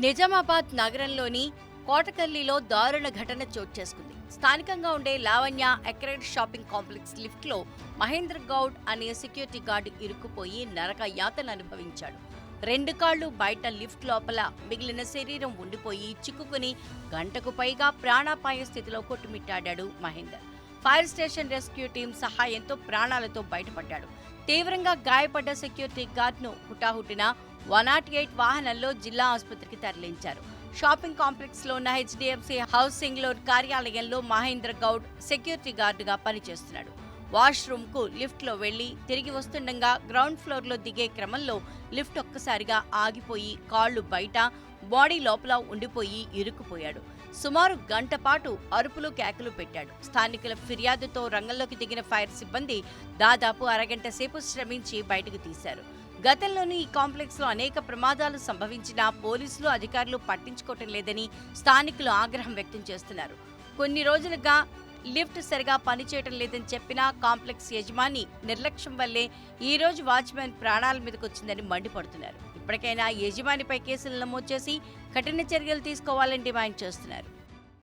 నిజామాబాద్ నగరంలోని కోటకల్లిలో దారుణ ఘటన చోటు చేసుకుంది. స్థానికంగా ఉండే లావణ్య ఎక్రైడ్ షాపింగ్ కాంప్లెక్స్ లిఫ్ట్లో మహేంద్ర గౌడ్ అనే సెక్యూరిటీ గార్డు ఇరుక్కుపోయి నరక యాతన అనుభవించాడు. రెండు కాళ్ళు బయట లిఫ్ట్ లోపల మిగిలిన శరీరం ఉండిపోయి చిక్కుకుని గంటకు పైగా ప్రాణాపాయ స్థితిలో కొట్టుమిట్టాడాడు Mahender. Fire station rescue team సహాయంతో ప్రాణాలతో బయటపడ్డాడు. తీవ్రంగా గాయపడ్డ సెక్యూరిటీ గార్డ్ను హుటాహుటిన వన్ నాట్ ఎయిట్ వాహనంలో జిల్లా ఆసుపత్రికి తరలించారు. షాపింగ్ కాంప్లెక్స్లో ఉన్న హెచ్డిఎఫ్సి హౌసింగ్ లోన్ కార్యాలయంలో మహేంద్ర గౌడ్ సెక్యూరిటీ గార్డుగా పనిచేస్తున్నాడు. వాష్రూమ్కు లిఫ్ట్లో వెళ్ళి తిరిగి వస్తుండగా గ్రౌండ్ ఫ్లోర్లో దిగే క్రమంలో లిఫ్ట్ ఒక్కసారిగా ఆగిపోయి కాళ్ళు బయట బాడీ లోపల ఉండిపోయి ఇరుక్కుపోయాడు. సుమారు గంట పాటు అరుపులు కేకలు పెట్టాడు. స్థానికుల ఫిర్యాదుతో రంగంలోకి దిగిన ఫైర్ సిబ్బంది దాదాపు అరగంట సేపు శ్రమించి బయటకు తీశారు. గతంలోనూ ఈ కాంప్లెక్స్లో అనేక ప్రమాదాలు సంభవించినా పోలీసులు అధికారులు పట్టించుకోవటం లేదని స్థానికులు ఆగ్రహం వ్యక్తం చేస్తున్నారు. కొన్ని రోజులుగా లిఫ్ట్ సరిగా పనిచేయటం లేదని చెప్పినా కాంప్లెక్స్ యజమాని నిర్లక్ష్యం వల్లే ఈ రోజు వాచ్మెన్ ప్రాణాల మీదకి వచ్చిందని మండిపడుతున్నారు. ఇప్పటికైనా యజమానిపై కేసులు నమోదు చేసి కఠిన చర్యలు తీసుకోవాలని డిమాండ్ చేస్తున్నారు.